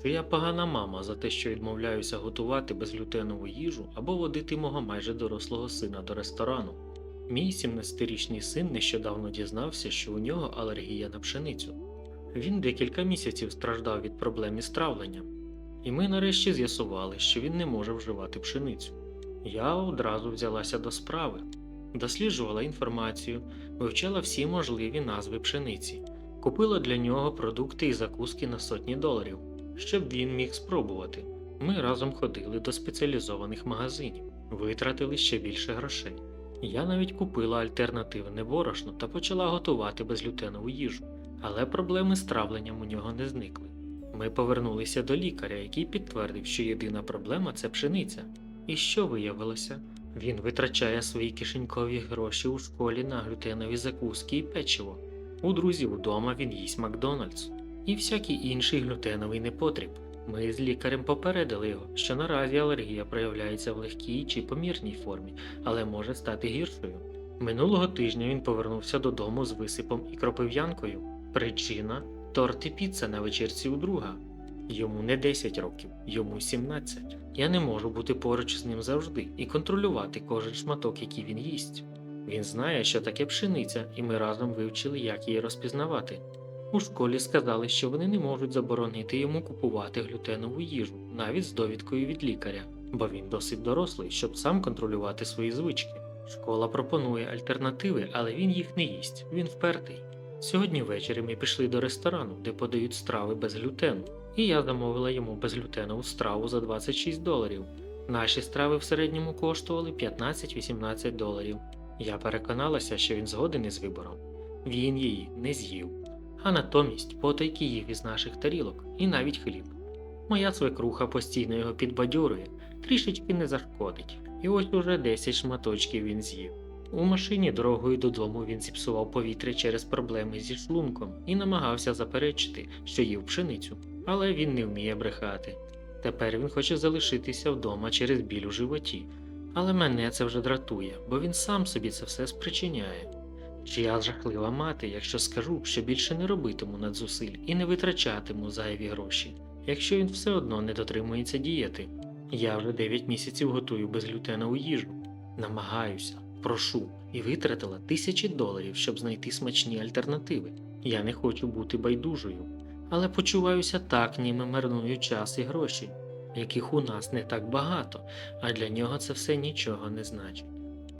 що я погана мама за те, що відмовляюся готувати безглютенову їжу або водити мого майже дорослого сина до ресторану. Мій 17-річний син нещодавно дізнався, що у нього алергія на пшеницю. Він декілька місяців страждав від проблем із травленням, і ми нарешті з'ясували, що він не може вживати пшеницю. Я одразу взялася до справи, досліджувала інформацію, вивчала всі можливі назви пшениці, купила для нього продукти і закуски на сотні доларів, щоб він міг спробувати. Ми разом ходили до спеціалізованих магазинів, витратили ще більше грошей. Я навіть купила альтернативне борошно та почала готувати безглютенову їжу, але проблеми з травленням у нього не зникли. Ми повернулися до лікаря, який підтвердив, що єдина проблема це пшениця. І що виявилося? Він витрачає свої кишенькові гроші у школі на глютенові закуски і печиво. У друзів вдома він їсть Макдональдс і всякий інший глютеновий непотріб. Ми з лікарем попередили його, що наразі алергія проявляється в легкій чи помірній формі, але може стати гіршою. Минулого тижня він повернувся додому з висипом і кропив'янкою. Причина торт і піца на вечірці у друга. Йому не 10 років, йому 17. Я не можу бути поруч з ним завжди і контролювати кожен шматок, який він їсть. Він знає, що таке пшениця, і ми разом вивчили, як її розпізнавати. У школі сказали, що вони не можуть заборонити йому купувати глютенову їжу, навіть з довідкою від лікаря, бо він досить дорослий, щоб сам контролювати свої звички. Школа пропонує альтернативи, але він їх не їсть, він впертий. Сьогодні ввечері ми пішли до ресторану, де подають страви без глютену, і я замовила йому безглютенову страву за 26 доларів. Наші страви в середньому коштували 15-18 доларів. Я переконалася, що він згоден із вибором. Він її не з'їв, а натомість потайки їв із наших тарілок і навіть хліб. Моя свекруха постійно його підбадьорує, трішечки не зашкодить, і ось уже 10 шматочків він з'їв. У машині дорогою додому він зіпсував повітря через проблеми зі шлунком і намагався заперечити, що їв пшеницю, але він не вміє брехати. Тепер він хоче залишитися вдома через біль у животі. Але мене це вже дратує, бо він сам собі це все спричиняє. Чи я жахлива мати, якщо скажу, що більше не робитиму надзусиль і не витрачатиму зайві гроші, якщо він все одно не дотримується дієти. Я вже 9 місяців готую безглютенову їжу, намагаюся, прошу і витратила тисячі доларів, щоб знайти смачні альтернативи. Я не хочу бути байдужою, але почуваюся так, ніби марную час і гроші, яких у нас не так багато, а для нього це все нічого не значить.